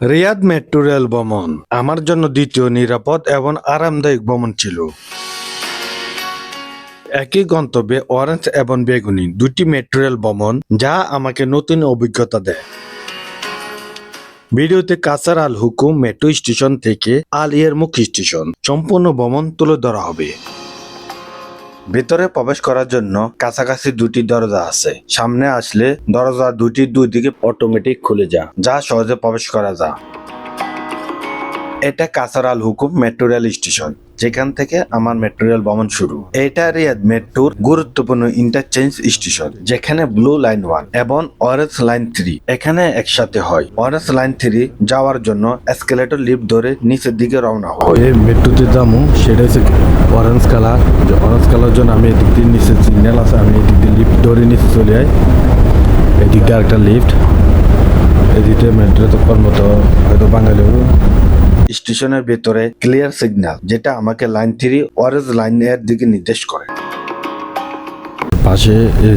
Riyad metro rail ভ্রমণ আমার জন্য দ্বিতীয় নিরাপদ এবং আরামদায়ক ভ্রমণ ছিল। একই গন্তব্যে অরেঞ্জ এবং বেগুনি দুটি মেট্রো রেল ভ্রমণ যা আমাকে নতুন অভিজ্ঞতা দেয়। ভিডিওতে কাসার আল হুকুম মেট্রো স্টেশন থেকে আল মুখ স্টেশন সম্পূর্ণ ভ্রমণ তুলে ধরা হবে। ভেতরে প্রবেশ করার জন্য কাছাকাছি দুটি দরজা আছে। সামনে আসলে দরজা দুটি দুই দিকে অটোমেটিক খুলে যা যা সহজে প্রবেশ করা যা এটা কাসারাল হুকুম মেট্রো রেল স্টেশন। যেখান থেকে আমার মেট্রো ভ্রমণ শুরু। এটা রিয়াদ মেট্রোর গুরুত্বপূর্ণ ইন্টারচেঞ্জ স্টেশন যেখানে ব্লু লাইন ওয়ান এবং অরেঞ্জ লাইন থ্রি এখানে একসাথে হয়। অরেঞ্জ লাইন থ্রি যাওয়ার জন্য এসকেলেটর লিফট ধরে নিচের দিকে রওনা হয়। এই মেট্রোতে যাব সেটা হচ্ছে অরেঞ্জ কালার যে অরেঞ্জ কালার জন্য আমি এদিক দিয়ে নিচে সিগন্যাল আছে, আমি এদিক দিয়ে লিফট ধরে নিচে চলে যাই এদিক দিয়ে একটা লিফট এদিকে দিয়ে মেট্রো তো কর্মত হয়তো বাঙালি স্টেশনের ভেতরে ক্লিয়ার সিগন্যাল যেটা আমাকে লাইন থ্রি অরেঞ্জ লাইনের দিকে নির্দেশ করে। পাশে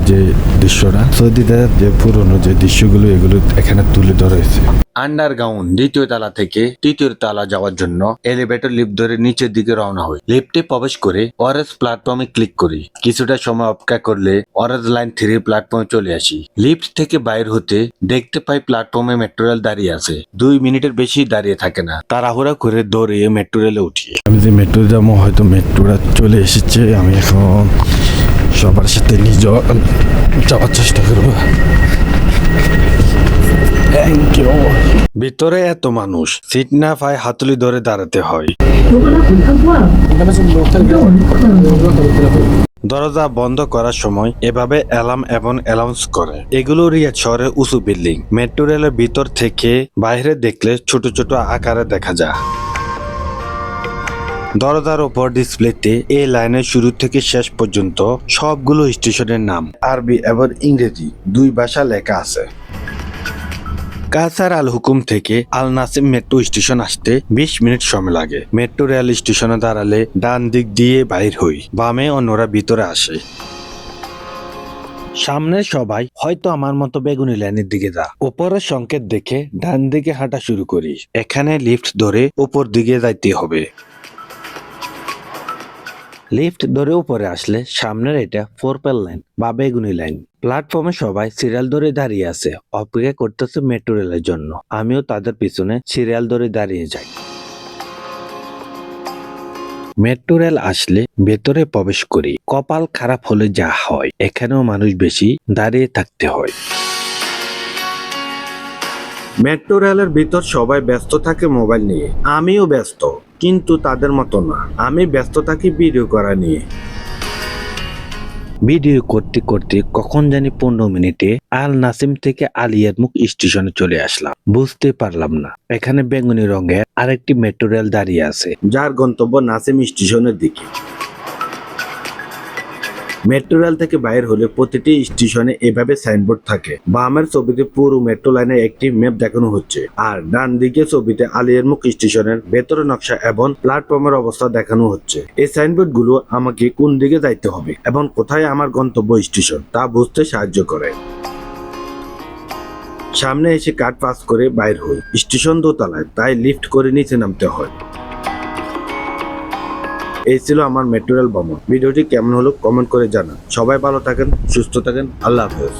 যে দৃশ্যটা সৌদিতে যে পুরনো যে দৃশ্যগুলো, এগুলো এখানে তুলে ধরা হয়েছে। আন্ডারগ্রাউন্ড দ্বিতীয় তালা থেকে তৃতীয় তালা যাওয়ার জন্য এলিভেটর লিফট ধরে নিচের দিকে রওনা হই। লিফটে প্রবেশ করে অরেঞ্জ প্ল্যাটফর্মে ক্লিক করি। কিছুটা সময় অপেক্ষা করলে অরেঞ্জ লাইন থ্রি প্ল্যাটফর্মে চলে আসি। লিফট থেকে বাইর হতে দেখতে পাই প্ল্যাটফর্মে মেট্রো রেল দাঁড়িয়ে আছে। দুই মিনিটের বেশি দাঁড়িয়ে থাকে না। তাড়াহুড়া করে দৌড়িয়ে মেট্রো রেলে উঠি। আমি যে মেট্রো যাব, হয়তো মেট্রোটা চলে এসেছে। আমি এখন সবার সাথে নিজ যাওয়ার চেষ্টা করব। থ্যাংক ইউ ভিতরে এত মানুষ, সিট না পায় হাতুলি ধরে দাঁড়াতে হয়। দরজা বন্ধ করার সময় এভাবে অ্যালার্ম এবং অ্যালাউন্স করে। এগুলো রিয়া শহরের উঁচু বিল্ডিং। মেট্রো রেলের ভিতর থেকে বাইরে দেখলে ছোট ছোট আকারে দেখা যায়। দরজার ওপর ডিসপ্লেতে এই লাইনের শুরু থেকে শেষ পর্যন্ত সবগুলো স্টেশনের নাম। আরবি এবং ইংরেজি, দুই ভাষা লেখা আছে। কাসার আল হুকুম থেকে আল নাসিম মেট্রো স্টেশন আসতে বিশ মিনিট সময় লাগে। মেট্রো রেল স্টেশনে দাঁড়ালে ডান দিক দিয়ে বাইর হই, বামে অন্যরা ভিতরে আসে। সামনের সবাই হয়তো আমার মতো বেগুনি লাইনের দিকে যা। উপরের সংকেত দেখে ডান দিকে হাঁটা শুরু করি। এখানে লিফট ধরে ওপর দিকে যাইতে হবে। লিফট ধরে উপরে আসলে সামনের এটা ফোর পেল লাইন বা বেগুনি লাইন প্ল্যাটফর্মে সবাই সিরিয়াল ধরে দাঁড়িয়ে আছে, অপেক্ষা করতেছে মেট্রো রেলের জন্য। আমিও তাদের পিছনে সিরিয়াল ধরে দাঁড়িয়ে যাই। মেট্রো রেল আসলে ভেতরে প্রবেশ করি, কপাল খারাপ হলে যা হয়, এখানেও মানুষ বেশি দাঁড়িয়ে থাকতে হয়। মেট্রো রেলের ভিতর সবাই ব্যস্ত থাকে মোবাইল নিয়ে। আমিও ব্যস্ত কিন্তু তাদের মতো না। আমি ব্যস্ত থাকি ভিডিও করা নিয়ে। ভিডিও করতে করতে কখন জানি পনেরো মিনিটে আল নাসিম থেকে আলিয়ার মুখ স্টেশনে চলে আসলাম। বুঝতে পারলাম না। এখানে বেগুনি রঙের আরেকটি মেট্রো রেল দাঁড়িয়ে আছে। যার গন্তব্য নাসিম স্টেশনের দিকে। মেট্রো রেল থেকে বাইর হলে প্রতিটি স্টেশনে এভাবে সাইনবোর্ড থাকে। বামের ছবিতে পুরো মেট্রো লাইনের একটি ম্যাপ দেখানো হচ্ছে আর ডান দিকে ছবিতে আলিয়ার মুখ স্টেশনের ভেতরে নকশা এবং প্ল্যাটফর্মের অবস্থা দেখানো হচ্ছে। এই সাইনবোর্ডগুলো আমাকে কোন দিকে যাইতে হবে এবং কোথায় আমার গন্তব্য স্টেশন তা বুঝতে সাহায্য করে। সামনে এসে কার্ড পাস করে বাইর হই। স্টেশন দোতলায়, তাই লিফট করে নিচে নামতে হয়। এই ছিল আমার মেটেরিয়াল ভ্রমণ। ভিডিওটি কেমন হলো কমেন্ট করে জানান। সবাই ভালো থাকেন, সুস্থ থাকেন, আল্লাহ হাফেজ।